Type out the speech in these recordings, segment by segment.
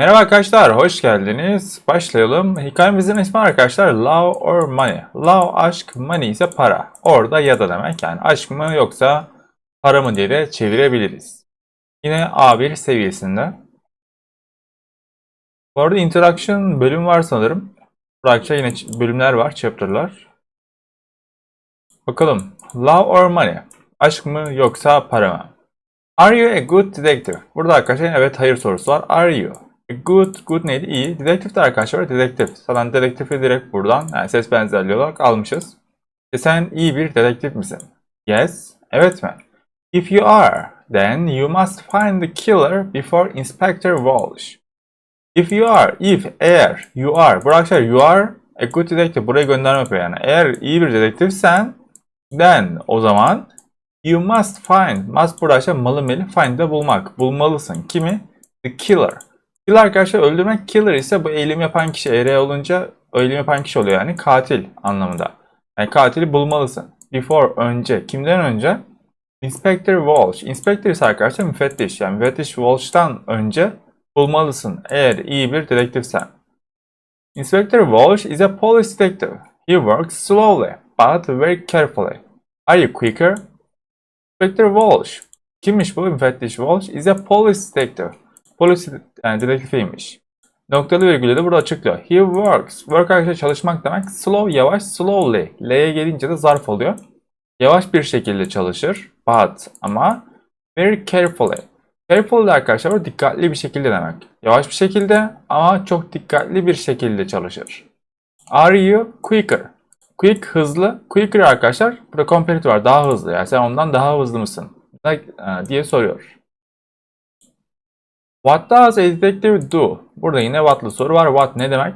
Merhaba arkadaşlar, hoş geldiniz. Başlayalım. Hikayemizin ismi arkadaşlar Love or Money. Love aşk, money ise para. Orada ya da demek yani aşk mı yoksa para mı diye de çevirebiliriz. Yine A1 seviyesinde. Bu arada interaction bölüm var sanırım. Burada yine bölümler var, chapter'lar. Bakalım. Love or money? Aşk mı yoksa para mı? Are you a good detective? Burada arkadaşlar evet hayır sorusu var. Are you? Good, good neydi? İyi. Dedektif de arkadaşlar dedektif. Zaten dedektifi direkt buradan yani ses benzerliği olarak almışız. E sen iyi bir dedektif misin? Yes. Evet mi? If you are, then you must find the killer before Inspector Walsh. If you are, if, eğer, you are. Bu arkadaşlar you are a good detective. Buraya gönderme yapıyor yani. Eğer iyi bir dedektifsen, then o zaman You must find. Must burada arkadaşlar malı meli find de bulmak. Bulmalısın. Kimi? The killer. Killer arkadaşlar öldürmek. Killer ise bu eylemi yapan kişi. Eğer olunca o eylemi yapan kişi oluyor yani. Katil anlamında. Yani katili bulmalısın. Before önce. Kimden önce? Inspector Walsh. Inspector ise arkadaşlar müfettiş. Yani müfettiş Walsh'tan önce bulmalısın. Eğer iyi bir dedektifsen. Inspector Walsh is a police detective. He works slowly but very carefully. Are you quicker? Inspector Walsh. Kimmiş bu müfettiş Walsh? Is a police detective. Polis yani dedektifiymiş. Noktalı virgülü de burada açıklıyor. He works. Work arkadaşlar çalışmak demek. Slow yavaş, slowly. L'ye gelince de zarf oluyor. Yavaş bir şekilde çalışır. But ama very carefully. Careful de arkadaşlar dikkatli bir şekilde demek. Yavaş bir şekilde ama çok dikkatli bir şekilde çalışır. Are you quicker? Quick hızlı. Quicker arkadaşlar burada comparative var. Daha hızlı. Yani sen ondan daha hızlı mısın? E, diye soruyor. What does a detective do? Burada yine what'lı soru var. What ne demek?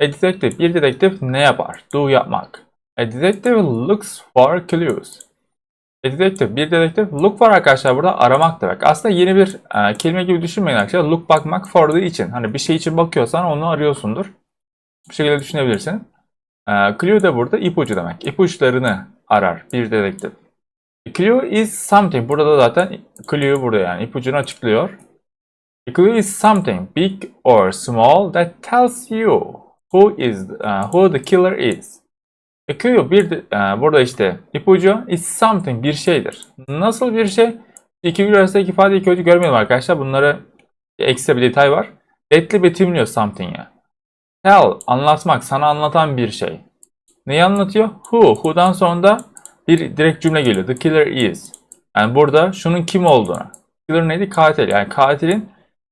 A detective, bir dedektif ne yapar? Do yapmak. A detective looks for clues. A detective, bir dedektif. Look var arkadaşlar burada aramak demek. Aslında yeni bir e, kelime gibi düşünmeyin arkadaşlar. Look bakmak for the için. Hani bir şey için bakıyorsan onu arıyorsundur. Bu şekilde düşünebilirsin. E, clue de burada ipucu demek. İpuçlarını arar bir dedektif. Clue is something. Burada da zaten clue burada yani ipucunu açıklıyor. Clue is something big or small that tells you who is uh, who the killer is. Clue bir de- uh, burada işte ipucu is something bir şeydir. Nasıl bir şey? İki virgül arasındaki ifadeyi kötü görmeyelim arkadaşlar. Bunları ekstra bir detay var. Etli betimliyor something'e. Tell anlatmak, sana anlatan bir şey. Neyi anlatıyor? Who. Who'dan sonra da bir direkt cümle geliyor. The killer is. Yani burada şunun kim olduğunu. Killer neydi? Katil. Yani katilin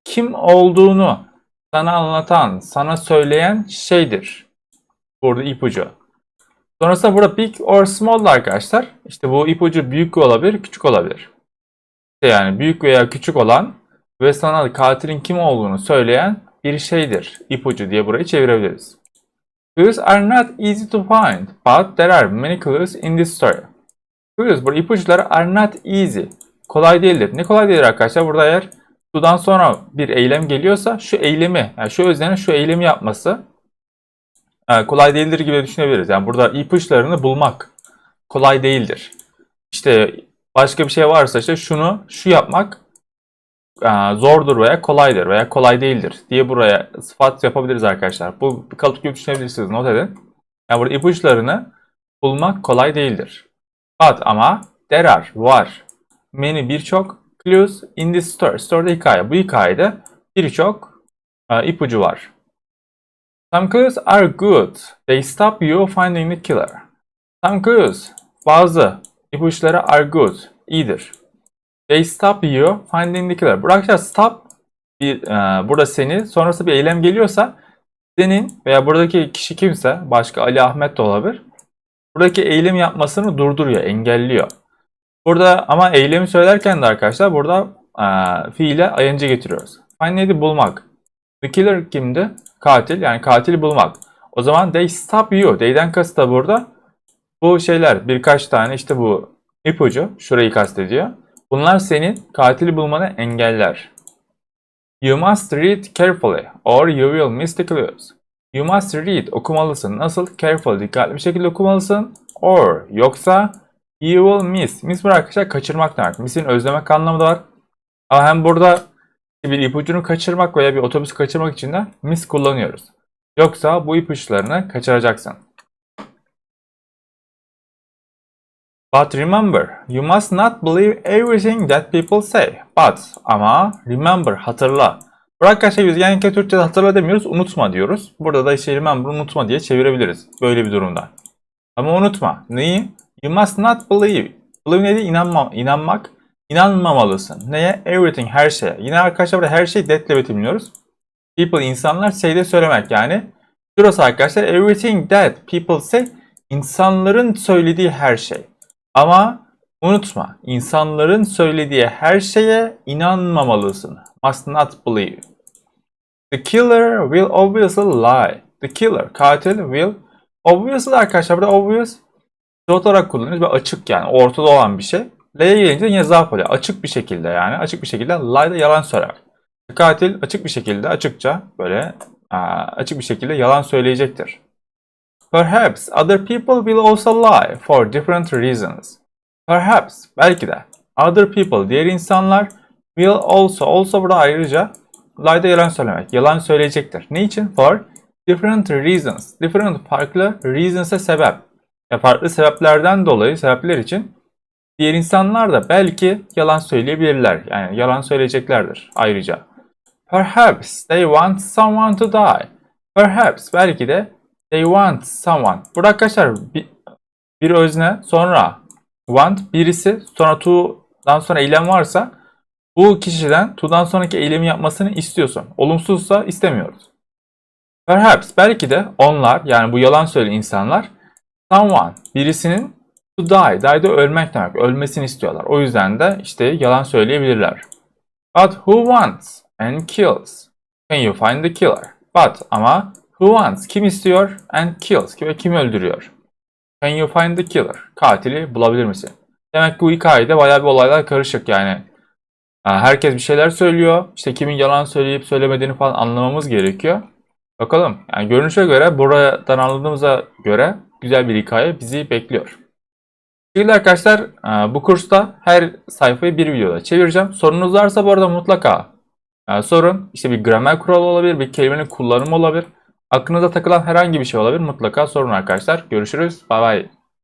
kim olduğunu sana anlatan, sana söyleyen şeydir. Burada ipucu. Sonrasında burada big or small da arkadaşlar. İşte bu ipucu büyük olabilir, küçük olabilir. İşte yani büyük veya küçük olan ve sana katilin kim olduğunu söyleyen bir şeydir. İpucu diye burayı çevirebiliriz. Clues are not easy to find, but there are many clues in this story. Clues, burada ipuçları are not easy. Kolay değildir. Ne kolay değildir arkadaşlar? Burada eğer sudan sonra bir eylem geliyorsa şu eylemi, yani şu öznenin şu eylemi yapması e, kolay değildir gibi düşünebiliriz. Yani burada ipuçlarını bulmak kolay değildir. İşte başka bir şey varsa işte şunu, şu yapmak e, zordur veya kolaydır veya kolay değildir diye buraya sıfat yapabiliriz arkadaşlar. Bu bir kalıp gibi düşünebilirsiniz. Not edin. Yani burada ipuçlarını bulmak kolay değildir. But ama there are, var. Many birçok clues in this story. Story'da hikaye. Bu hikayede birçok e, ipucu var. Some clues are good. They stop you finding the killer. Some clues, bazı ipuçları are good, iyidir. They stop you finding the killer. Burada arkadaşlar stop bir, e, burada seni sonrası bir eylem geliyorsa senin veya buradaki kişi kimse başka Ali Ahmet de olabilir. Buradaki eylem yapmasını durduruyor, engelliyor. Burada ama eylemi söylerken de arkadaşlar burada e, fiile ing getiriyoruz. Neydi? Bulmak. The killer kimdi? Katil. Yani katili bulmak. O zaman they stop you. They'den kasıt da burada bu şeyler birkaç tane işte bu ipucu şurayı kastediyor. Bunlar senin katili bulmanı engeller. You must read carefully or you will miss the clues. You must read okumalısın. Nasıl? Careful dikkatli bir şekilde okumalısın. Or yoksa you will miss. Miss bu arkadaşlar kaçırmak demek. Miss'in özlemek anlamı da var. Ama hem burada bir ipucunu kaçırmak veya bir otobüsü kaçırmak için de miss kullanıyoruz. Yoksa bu ipuçlarını kaçıracaksın. But remember, you must not believe everything that people say. But ama remember hatırla. Burada arkadaşlar biz genellikle Türkçe'de hatırla demiyoruz, unutma diyoruz. Burada da işte remember unutma diye çevirebiliriz böyle bir durumda. Ama unutma. Neyi? You must not believe. Believe neydi? İnanma, inanmak. İnanmamalısın. Neye? Everything, her şeye. Yine arkadaşlar burada her şey that ile betimliyoruz. People, insanlar, say de söylemek yani. Şurası arkadaşlar everything that people say, insanların söylediği her şey. Ama unutma, insanların söylediği her şeye inanmamalısın. Must not believe. The killer will obviously lie. The killer, katil will obviously arkadaşlar burada obvious Sıfat olarak kullanıyoruz ve açık yani ortada olan bir şey. L'ye gelince yine zarf oluyor. Açık bir şekilde yani. Açık bir şekilde lie yalan söyler. Katil açık bir şekilde açıkça böyle aa, açık bir şekilde yalan söyleyecektir. Perhaps other people will also lie for different reasons. Perhaps belki de other people diğer insanlar will also also burada ayrıca lie yalan söylemek. Yalan söyleyecektir. Ne için? For different reasons. Different farklı reasons'e sebep. Ya farklı sebeplerden dolayı sebepler için diğer insanlar da belki yalan söyleyebilirler. Yani yalan söyleyeceklerdir ayrıca. Perhaps they want someone to die. Perhaps belki de they want someone. Burada arkadaşlar bir, bir özne sonra want birisi sonra to'dan sonra eylem varsa bu kişiden to'dan sonraki eylemi yapmasını istiyorsun. Olumsuzsa istemiyoruz. Perhaps belki de onlar yani bu yalan söyleyen insanlar someone birisinin to die. Die de ölmek demek. Ölmesini istiyorlar. O yüzden de işte yalan söyleyebilirler. But who wants and kills? Can you find the killer? But ama who wants? Kim istiyor? And kills. Ve kim öldürüyor? Can you find the killer? Katili bulabilir misin? Demek ki bu hikayede bayağı bir olaylar karışık yani. Herkes bir şeyler söylüyor. İşte kimin yalan söyleyip söylemediğini falan anlamamız gerekiyor. Bakalım. Yani görünüşe göre buradan anladığımıza göre güzel bir hikaye bizi bekliyor. Şimdi arkadaşlar bu kursta her sayfayı bir videoda çevireceğim. Sorunuz varsa bu arada mutlaka sorun. İşte bir gramer kuralı olabilir, bir kelimenin kullanımı olabilir. Aklınıza takılan herhangi bir şey olabilir. Mutlaka sorun arkadaşlar. Görüşürüz. Bay bay.